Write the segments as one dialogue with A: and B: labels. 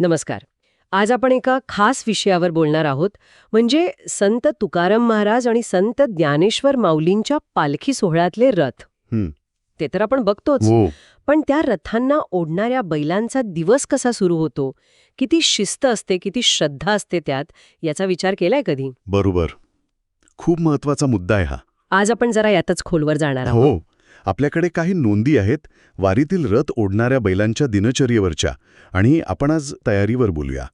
A: नमस्कार. आज आपण एका खास विषयावर बोलणार आहोत म्हणजे संत तुकाराम महाराज आणि संत ज्ञानेश्वर माऊलींच्या पालखी सोहळ्यातले रथ. ते तर आपण बघतोच.
B: हो.
A: पण त्या रथांना ओढणाऱ्या बैलांचा दिवस कसा सुरू होतो? किती शिस्त असते किती श्रद्धा असते त्यात? याचा विचार केलाय कधी?
B: बरोबर. खूप महत्त्वाचा मुद्दा आहे हा.
A: आज आपण जरा यातच खोलवर जाणार आहोत.
B: हो. आपल्याकडे काही नोंदी आहेत वारीतील रथ ओढणाऱ्या बैलांच्या दिनचर्येवरच्या आणि आपण आज तयारीवर बोलूया.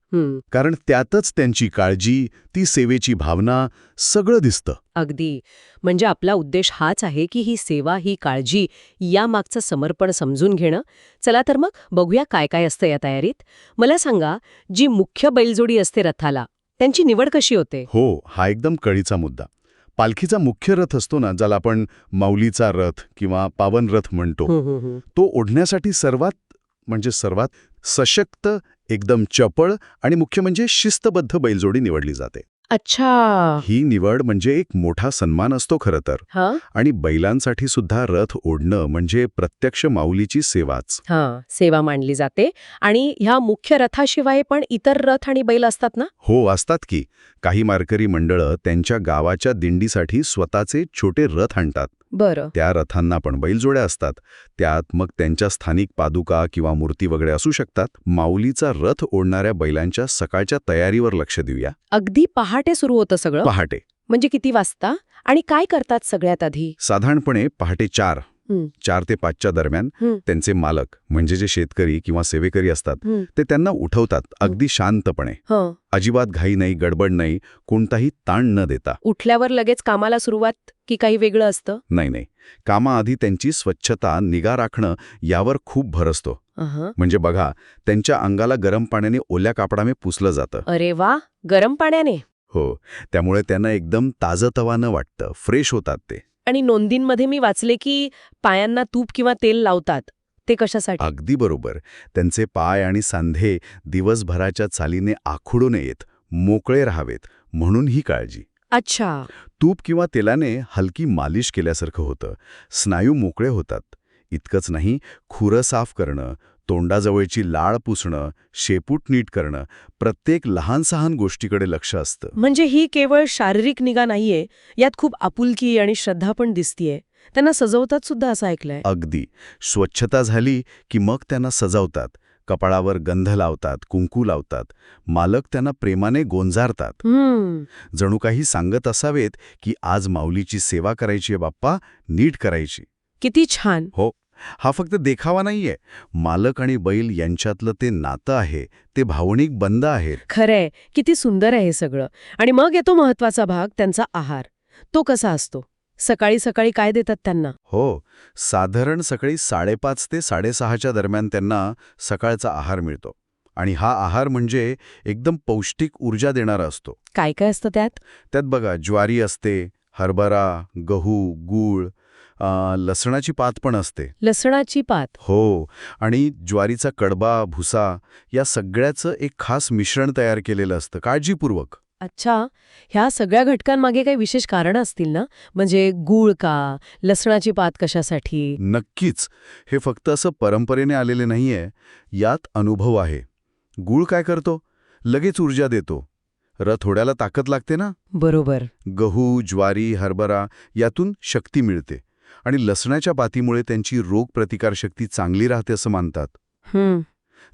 B: कारण त्यातच त्यांची काळजी ती सेवेची भावना सगळं दिसतं.
A: अगदी. म्हणजे आपला उद्देश हाच आहे की ही सेवा ही काळजी यामागचं समर्पण समजून घेणं. चला तर मग बघूया काय काय असतं या तयारीत. मला सांगा जी मुख्य बैलजोडी असते रथाला त्यांची निवड कशी होते?
B: हो हा एकदम कळीचा मुद्दा. पालखीचा मुख्य रथ असतो ना ज्याला आपण माऊलीचा रथ किंवा पावन रथ म्हणतो. तो ओढण्यासाठी सर्वात म्हणजे सर्वात सशक्त एकदम चपळ आणि मुख्य म्हणजे शिस्तबद्ध बैलजोडी निवडली जाते
A: अच्छा.
B: ही निवड म्हणजे एक मोठा सन्मान असतो खरं तर. आणि बैलांसाठी सुद्धा रथ ओढणं म्हणजे प्रत्यक्ष माऊलीची सेवाच.
A: हा सेवा मानली जाते. आणि ह्या मुख्य रथाशिवाय पण इतर रथ आणि बैल असतात ना?
B: हो असतात की. काही मारकरी मंडळं त्यांच्या गावाच्या दिंडीसाठी स्वतःचे छोटे रथ आणतात.
A: बरं.
B: त्या रथांना पण बैलजोड्या असतात. त्यात मग त्यांच्या स्थानिक पादुका किंवा मूर्ती वगैरे असू शकतात. माऊलीचा रथ ओढणाऱ्या बैलांच्या सकाळच्या तयारीवर लक्ष देऊया.
A: अगदी पहाटे सुरू होतं सगळं?
B: पहाटे.
A: म्हणजे किती वाजता? आणि काय करतात सगळ्यात आधी?
B: साधारणपणे पहाटे चार. चार ते पाचच्या दरम्यान. त्यांचे मालक म्हणजे जे शेतकरी किंवा सेवेकरी असतात. ते त्यांना उठवतात अगदी शांतपणे. अजिबात घाई नाही गडबड नाही कोणताही ताण न देता.
A: उठल्यावर लगेच कामाला सुरुवात की काही वेगळं असतं?
B: नाही नाही. कामाआधी त्यांची स्वच्छता निगा राखणं यावर खूप भर असतो. म्हणजे बघा त्यांच्या अंगाला गरम पाण्याने ओल्या कापडाने पुसलं जातं.
A: अरे वा! गरम पाण्याने.
B: हो. त्यामुळे त्यांना एकदम ताजतवानं वाटतं फ्रेश होतात ते.
A: आणि नोंदींमध्ये मी वाचले की पायांना तूप किंवा तेल लावतात. ते कशासाठी?
B: अगदी बरोबर. त्यांचे पाय आणि सांधे दिवसभराच्या चालीने आखुडू नयेत मोकळे राहावेत म्हणून ही काळजी.
A: अच्छा.
B: तूप किंवा तेलाने हलकी मालिश केल्यासारखं होतं. स्नायू मोकळे होतात. इतकंच नाही खुरं साफ करणं तोंडाजवळची लाळ पुसणं शेपूट नीट करणं प्रत्येक लहान सहान गोष्टीकडे लक्ष असतं.
A: म्हणजे ही केवळ शारीरिक निगा नाहीये यात खूप आपुलकी आणि श्रद्धा पण दिसतीये. त्यांना सजवतात सुद्धा असं ऐकलंय.
B: अगदी. स्वच्छता झाली की मग त्यांना सजवतात. कपाळावर गंध लावतात कुंकू लावतात. मालक त्यांना प्रेमाने गोंजारतात. जणू काही सांगत असावेत की आज माऊलीची सेवा करायची आहे बाप्पा नीट करायची.
A: किती छान.
B: हो. हा फक्त देखावा नाहीये. मालक आणि बैल यांच्यातलं ते नातं आहे ते भावनिक बंध आहेत.
A: खरंय. किती सुंदर आहे हे सगळं. आणि मग येतो महत्त्वाचा भाग त्यांचा आहार. तो कसा असतो? सकाळी सकाळी काय देतात त्यांना?
B: हो. साधारण सकाळी साडेपाच ते साडेसहाच्या दरम्यान त्यांना सकाळचा आहार मिळतो. आणि हा आहार म्हणजे एकदम पौष्टिक ऊर्जा देणारा असतो.
A: काय काय असतं त्यात?
B: त्यात बघा ज्वारी असते हरभरा गहू गूळ लसणाची पात पण असते.
A: लसणाची पात.
B: हो आणि ज्वारीचा कडबा भुसा या सगळ्याचं एक खास मिश्रण तयार केलेलं असतं काळजीपूर्वक.
A: अच्छा ह्या सगळ्या घटकांमागे काही विशेष कारण असतील ना? म्हणजे गूळ का? लसणाची पात कशासाठी?
B: नक्कीच. हे फक्त असं परंपरेने आलेले नाहीये यात अनुभव आहे. गूळ काय करतो? लगेच ऊर्जा देतो. रथोड्याला ताकद लागते ना?
A: बरोबर.
B: गहू ज्वारी हरभरा यातून शक्ती मिळते. आणि लसणाच्या पातीमुळे त्यांची रोगप्रतिकारशक्ती चांगली राहते असं मानतात.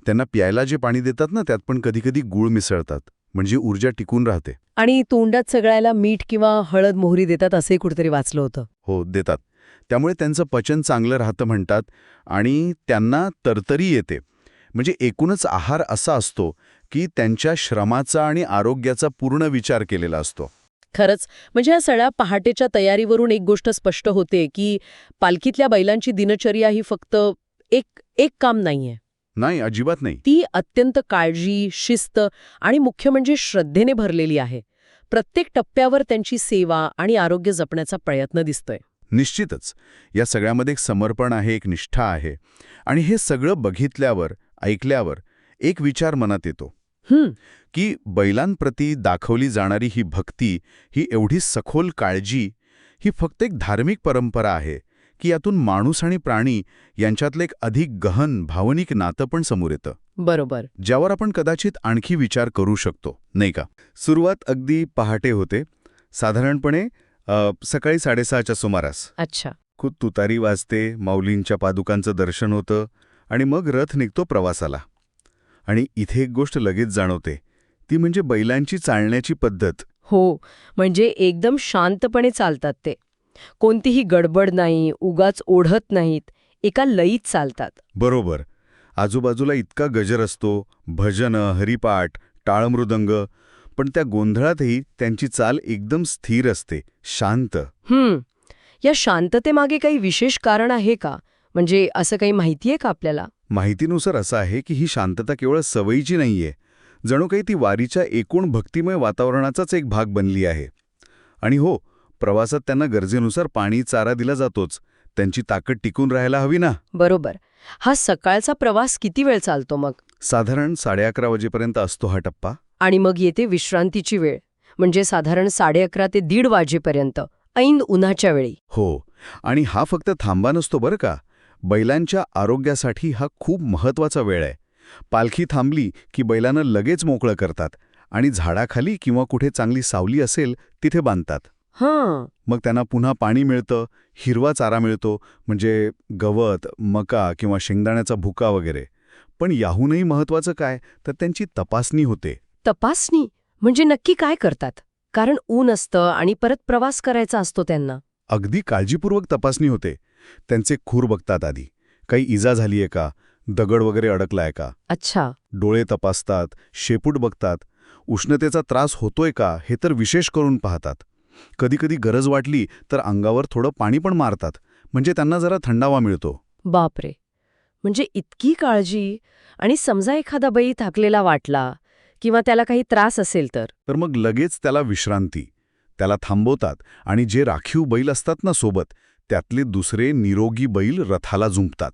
B: त्यांना प्यायला जे पाणी देतात ना त्यात पण कधीकधी गूळ मिसळतात म्हणजे ऊर्जा टिकून राहते.
A: आणि तोंडात सगळ्याला मीठ किंवा हळद मोहरी देतात असंही कुठेतरी वाचलं होतं.
B: हो देतात. त्यामुळे त्यांचं पचन चांगलं राहतं म्हणतात आणि त्यांना तरतरी येते. म्हणजे एकूणच आहार असा असतो की त्यांच्या श्रमाचा आणि आरोग्याचा पूर्ण विचार केलेला असतो.
A: खरंच म्हणजे या सगळ्या पहाटेच्या तयारीवरून एक गोष्ट स्पष्ट होते की पालखीतल्या बैलांची दिनचर्या ही फक्त एक एक काम नाहीये.
B: नाही अजिबात नाही.
A: ती अत्यंत काळजी शिस्त आणि मुख्य म्हणजे श्रद्धेने भरलेली आहे. प्रत्येक टप्प्यावर त्यांची सेवा आणि आरोग्य जपण्याचा प्रयत्न दिसतोय.
B: निश्चितच. या सगळ्यामध्ये एक समर्पण आहे एक निष्ठा आहे. आणि हे सगळं बघितल्यावर ऐकल्यावर एक विचार मनात येतो. की बैलांप्रती दाखवली जाणारी ही भक्ती ही एवढी सखोल काळजी ही फक्त एक धार्मिक परंपरा आहे की यातून माणूस आणि प्राणी यांच्यातलं एक अधिक गहन भावनिक नातं पण समोर येतं.
A: बरोबर.
B: ज्यावर आपण कदाचित आणखी विचार करू शकतो नाही का? सुरुवात अगदी पहाटे होते. साधारणपणे सकाळी साडेसहाच्या सुमारास.
A: अच्छा.
B: खूप तुतारी वाजते माऊलींच्या पादुकांचं दर्शन होतं आणि मग रथ निघतो प्रवासाला. आणि इथे एक गोष्ट लगेच जाणवते. ती म्हणजे बैलांची चालण्याची पद्धत.
A: हो म्हणजे एकदम शांतपणे चालतात ते. कोणतीही गडबड नाही उगाच ओढत नाहीत एका लईत चालतात.
B: बरोबर. आजूबाजूला इतका गजर असतो भजनं हरिपाठ टाळमृदंग पण त्या गोंधळातही त्यांची चाल एकदम स्थिर असते शांत.
A: हम्म. या शांततेमागे काही विशेष कारण आहे का? म्हणजे असं काही माहितीये का आपल्याला?
B: माहितीनुसार असं आहे की ही शांतता केवळ सवयीची नाहीये. जणू काही ती वारीच्या एकूण भक्तिमय वातावरणाचाच एक भाग बनली आहे. आणि हो प्रवासात त्यांना गरजेनुसार पाणी चारा दिला जातोच. त्यांची ताकद टिकून राहायला हवी ना?
A: बरोबर. हा सकाळचा प्रवास किती वेळ चालतो मग?
B: साधारण साडे अकरा वाजेपर्यंत असतो हा टप्पा.
A: आणि मग येते विश्रांतीची वेळ. म्हणजे साधारण साडे अकरा ते दीड वाजेपर्यंत. ऐन उन्हाच्या वेळी.
B: हो. आणि हा फक्त थांबा नसतो बरं का? बैलांच्या आरोग्यासाठी हा खूप महत्त्वाचा वेळ आहे. पालखी थांबली की बैलांना लगेच मोकळं करतात आणि झाडाखाली किंवा कुठे चांगली सावली असेल तिथे बांधतात.
A: हां.
B: मग त्यांना पुन्हा पाणी मिळतं हिरवा चारा मिळतो म्हणजे गवत मका किंवा शेंगदाण्याचा भुका वगैरे. पण याहूनही महत्वाचं काय? तर त्यांची तपासणी होते.
A: तपासणी? म्हणजे नक्की काय करतात? कारण ऊन असतं आणि परत प्रवास करायचा असतो त्यांना.
B: अगदी काळजीपूर्वक तपासणी होते. त्यांचे खूर बघतात आधी. काही इजा झालीये का? दगड वगैरे अडकलाय का?
A: अच्छा.
B: डोळे तपासतात शेपूट बघतात. उष्णतेचा त्रास होतोय का? हे तर विशेष करून पाहतात. कधीकधी गरज वाटली तर अंगावर थोडं पाणी पण मारतात. म्हणजे त्यांना जरा थंडावा मिळतो.
A: बापरे. म्हणजे इतकी काळजी आणि समजा एखादा बाई थकलेला वाटला किंवा त्याला काही त्रास असेल तर?
B: तर मग लगेच त्याला विश्रांती. त्याला थांबवतात आणि जे राखीव बैल असतात ना सोबत त्यातले दुसरे निरोगी बैल रथाला जुंपतात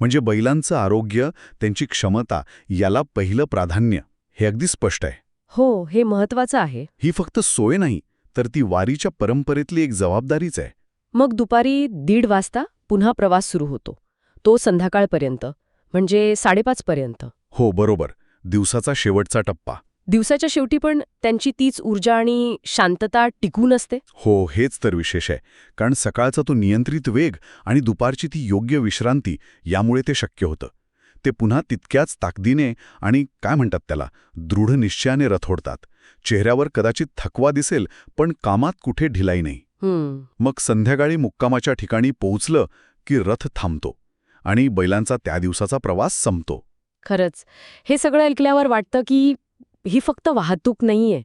B: म्हणजे बैलांचं आरोग्य त्यांची क्षमता याला पहिलं प्राधान्य. हे अगदी स्पष्ट आहे.
A: हो हे महत्वाचं आहे.
B: ही फक्त सोय नाही तर ती वारीच्या परंपरेतली एक जबाबदारीच आहे.
A: मग दुपारी दीड वाजता पुन्हा प्रवास सुरू होतो. तो संध्याकाळपर्यंत म्हणजे साडेपाचपर्यंत.
B: हो बरोबर. दिवसाचा शेवटचा टप्पा.
A: दिवसाच्या शेवटी पण त्यांची तीच ऊर्जा आणि शांतता टिकून असते?
B: हो हेच तर विशेष आहे. कारण सकाळचा तो नियंत्रित वेग आणि दुपारची ती योग्य विश्रांती यामुळे ते शक्य होतं. ते पुन्हा तितक्याच ताकदीने आणि काय म्हणतात त्याला? दृढ निश्चयाने रथोडतात. चेहऱ्यावर कदाचित थकवा दिसेल पण कामात कुठे ढिलाई नाही. मग संध्याकाळी मुक्कामाच्या ठिकाणी पोहोचलं की रथ थांबतो आणि बैलांचा त्या दिवसाचा प्रवास संपतो.
A: खरंच. हे सगळं ऐकल्यावर वाटतं की ही फक्त वाहतूक नाहीये.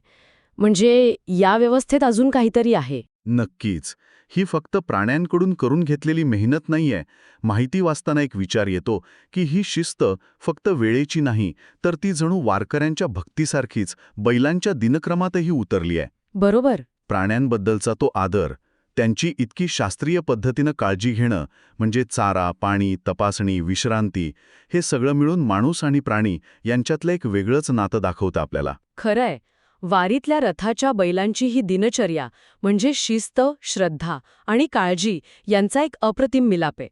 A: म्हणजे या व्यवस्थेत अजून काहीतरी आहे.
B: नक्कीच. ही फक्त प्राण्यांकडून करून घेतलेली मेहनत नाहीये. माहिती वाचताना एक विचार येतो की ही शिस्त फक्त वेळेची नाही तर ती जणू वारकऱ्यांच्या भक्तीसारखीच बैलांच्या दिनक्रमातही उतरली आहे
A: बरोबर.
B: प्राण्यांबद्दलचा तो आदर त्यांची इतकी शास्त्रीय पद्धतीनं काळजी घेणं म्हणजे चारा पाणी तपासणी विश्रांती हे सगळं मिळून माणूस आणि प्राणी यांच्यातलं एक वेगळंच नातं दाखवतं आपल्याला.
A: खरंय. वारीतल्या रथाच्या बैलांची ही दिनचर्या म्हणजे शिस्त श्रद्धा आणि काळजी यांचा एक अप्रतिम मिलाप आहे.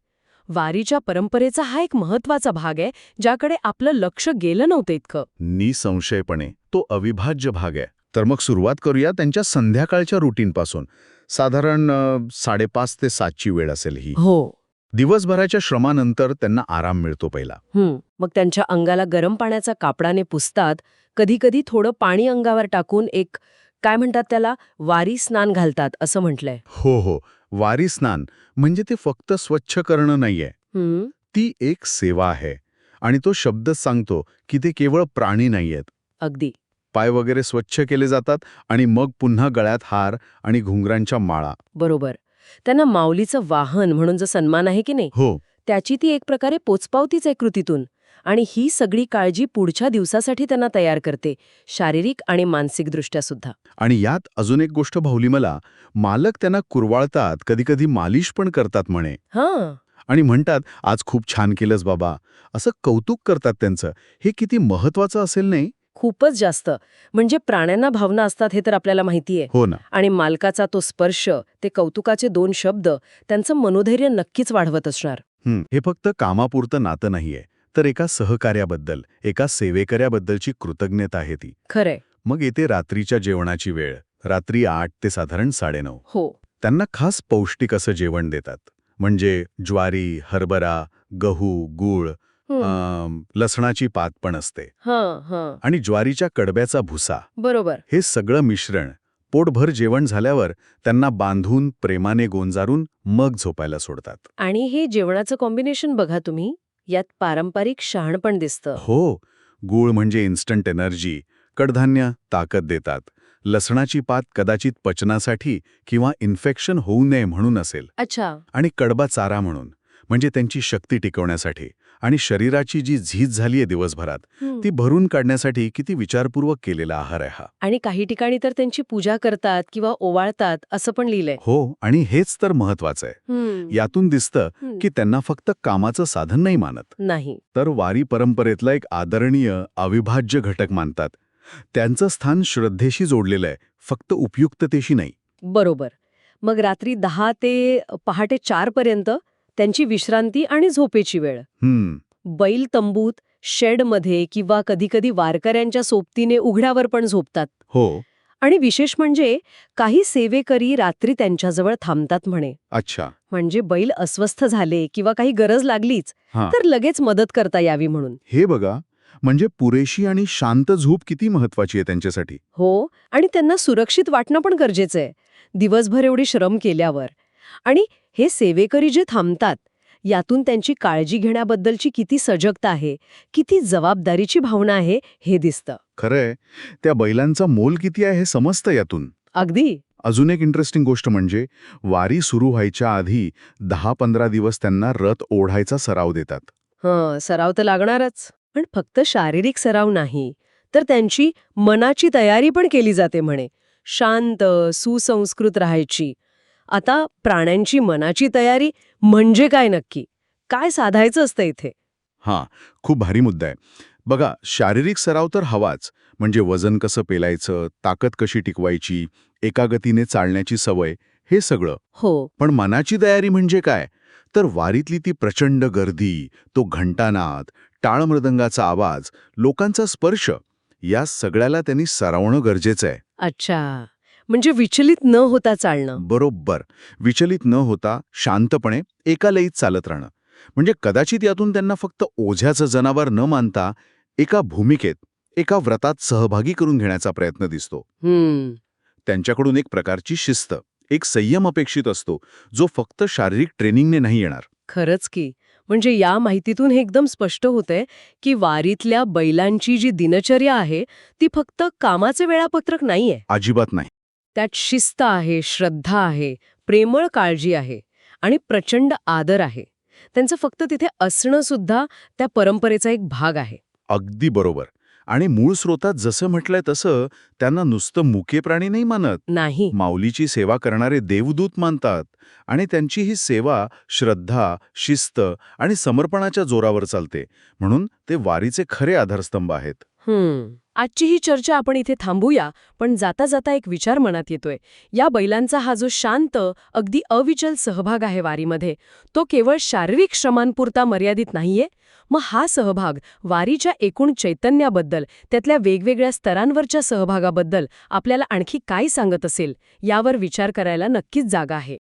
A: वारीच्या परंपरेचा हा एक महत्त्वाचा भाग आहे ज्याकडे आपलं लक्ष गेलं नव्हतं इतकं.
B: निसंशयपणे तो अविभाज्य भाग आहे. तर मग सुरुवात करूया त्यांच्या संध्याकाळच्या रुटीनपासून साधारण साडेपाच ते सातची वेळ असेल ही.
A: हो.
B: दिवसभराच्या श्रमानंतर त्यांना आराम मिळतो पहिला.
A: मग त्यांच्या अंगाला गरम पाण्याचा कापडाने पुसतात. कधीकधी थोडं पाणी अंगावर टाकून एक काय म्हणतात त्याला वारी स्नान घालतात असं म्हटलंय.
B: हो हो. वारी स्नान म्हणजे ते फक्त स्वच्छ करणं नाहीये. ती एक सेवा आहे आणि तो शब्दच सांगतो की ते केवळ प्राणी नाहीयेत.
A: अगदी.
B: पाय वगैरे स्वच्छ केले जातात आणि मग पुन्हा गळ्यात हार आणि घुंगरांच्या माळा.
A: बरोबर. त्यांना माऊलीचं वाहन म्हणून जो सन्मान आहे की नाही?
B: हो.
A: त्याची ती एक प्रकारे पोचपावतीच आहे कृतीतून. आणि ही सगळी काळजी पुढच्या दिवसासाठी त्यांना तयार करते शारीरिक आणि मानसिकदृष्ट्या सुद्धा.
B: आणि यात अजून एक गोष्ट भावली मला मालक त्यांना कुरवाळतात कधीकधी मालिश पण करतात म्हणे.
A: हां.
B: आणि म्हणतात आज खूप छान केलंस बाबा. असं कौतुक करतात त्यांचं. हे किती महत्वाचं असेल नाही?
A: खूपच जास्त. म्हणजे प्राण्यांना भावना असतात हे तर आपल्याला माहितीये.
B: हो ना.
A: आणि मालकाचा तो स्पर्श ते कौतुकाचे दोन शब्द त्यांचं मनोधैर्य नक्कीच वाढवत असणार.
B: हं, हे फक्त कामापुरतं नातं नाहीये तर एका सहकार्याबद्दल एका सेवेकऱ्याबद्दलची कृतज्ञता आहे ती.
A: खरंय.
B: मग येते रात्रीच्या जेवणाची वेळ रात्री आठ ते साधारण साडेनऊ.
A: हो.
B: त्यांना खास पौष्टिक असं जेवण देतात. म्हणजे ज्वारी हरभरा गहू गूळ लसणाची पात पण असते. आणि ज्वारीच्या कडब्याचा भुसा.
A: बरोबर.
B: हे सगळं मिश्रण पोटभर जेवण झाल्यावर त्यांना बांधून प्रेमाने गोंजारून मग झोपायला सोडतात.
A: आणि हे जेवणाचं कॉम्बिनेशन बघा तुम्ही यात पारंपरिक शहाणपण दिसतं.
B: हो गूळ म्हणजे इन्स्टंट एनर्जी कडधान्य ताकद देतात. लसणाची पात कदाचित पचनासाठी किंवा इन्फेक्शन होऊ नये म्हणून असेल.
A: अच्छा.
B: आणि कडबा चारा म्हणून म्हणजे त्यांची शक्ती टिकवण्यासाठी. आणि शरीराची जी झीज झालीये दिवसभरात. ती भरून काढण्यासाठी किती विचारपूर्वक केलेला आहार आहे हा.
A: आणि काही ठिकाणी तर त्यांची पूजा करतात किंवा ओवाळतात असं पण लिहिलंय.
B: हो आणि हेच तर महत्वाचं आहे. यातून दिसतं. की त्यांना फक्त कामाचं साधन नाही मानत.
A: नाही.
B: तर वारी परंपरेतला एक आदरणीय अविभाज्य घटक मानतात. त्यांचं स्थान श्रद्धेशी जोडलेलं आहे फक्त उपयुक्ततेशी नाही.
A: बरोबर. मग रात्री दहा ते पहाटे चार पर्यंत त्यांची विश्रांती आणि झोपेची वेळ. बैल तंबूत शेडमध्ये किंवा कधीकधी वारकऱ्यांच्या सोबतीने उघड्यावर पण झोपतात.
B: हो.
A: आणि विशेष म्हणजे काही सेवेकरी रात्री त्यांच्याजवळ थांबतात म्हणे.
B: अच्छा.
A: म्हणजे बैल अस्वस्थ झाले किंवा काही गरज लागलीच तर लगेच मदत करता यावी म्हणून.
B: हे बघा म्हणजे पुरेशी आणि शांत झोप किती महत्वाची आहे त्यांच्यासाठी?
A: हो आणि त्यांना सुरक्षित वाटणं पण गरजेचं आहे. दिवसभर एवढे श्रम केल्यावर. आणि हे सेवेकरी जे थांबतात यातून त्यांची काळजी घेण्याबद्दलची किती सजगता आहे किती जबाबदारीची भावना आहे हे दिसतं.
B: खरंय. त्या बैलांचा मोल किती आहे हे समजतं यातून.
A: अगदी.
B: अजून एक इंटरेस्टिंग गोष्ट म्हणजे वारी सुरू व्हायच्या आधी दहा पंधरा दिवस त्यांना रथ ओढायचा सराव देतात.
A: हं सराव तर लागणारच. पण फक्त शारीरिक सराव नाही तर त्यांची मनाची तयारी पण केली जाते म्हणे. शांत सुसंस्कृत राहायची. आता प्राण्यांची मनाची तयारी म्हणजे काय नक्की? काय साधायचं असतं इथे?
B: हां खूप भारी मुद्दा आहे. बघा शारीरिक सराव तर हवाच. म्हणजे वजन कसं पेलायचं ताकद कशी टिकवायची एका गतीने चालण्याची सवय हे सगळं.
A: हो.
B: पण मनाची तयारी म्हणजे काय? तर वारीतली ती प्रचंड गर्दी तो घंटानाद टाळमृदंगाचा आवाज लोकांचा स्पर्श या सगळ्याला त्यांनी सरावणं गरजेचं आहे.
A: अच्छा. म्हणजे विचलित न होता चालणं.
B: बरोबर. विचलित न होता शांतपणे एका लयीत चालत राहणं. म्हणजे कदाचित यातून त्यांना फक्त ओझ्याचं जनावर न मानता एका भूमिकेत एका व्रतात सहभागी करून घेण्याचा प्रयत्न दिसतो. त्यांच्याकडून एक प्रकारची शिस्त एक संयम अपेक्षित असतो जो फक्त शारीरिक ट्रेनिंगने नाही येणार.
A: खरंच की. म्हणजे या माहितीतून हे एकदम स्पष्ट होतंय की वारीतल्या बैलांची जी दिनचर्या आहे ती फक्त कामाचे वेळापत्रक नाहीये.
B: अजिबात नाही.
A: त्यात शिस्त आहे श्रद्धा आहे प्रेमळ काळजी आहे आणि प्रचंड आदर आहे. त्यांचं फक्त तिथे असणं सुद्धा त्या परंपरेचा एक भाग आहे.
B: अगदी बरोबर. आणि मूळ स्रोतात जसं म्हटलंय तसं त्यांना नुसतं मुके प्राणी नाही मानत.
A: नाही.
B: माऊलीची सेवा करणारे देवदूत मानतात आणि त्यांची ही सेवा श्रद्धा शिस्त आणि समर्पणाच्या जोरावर चालते. म्हणून ते वारीचे खरे आधारस्तंभ आहेत.
A: आजची ही चर्चा आपण इथे थांबूया पण जाता जाता एक विचार मनात येतोय. या बैलांचा हा जो शांत अगदी अविचल सहभाग आहे वारीमध्ये तो केवळ शारीरिक श्रमांपुरता मर्यादित नाहीये. मग हा सहभाग वारीच्या एकूण चैतन्याबद्दल त्यातल्या वेगवेगळ्या स्तरांवरच्या सहभागाबद्दल आपल्याला आणखी काय सांगत असेल यावर विचार करायला नक्कीच जागा आहे.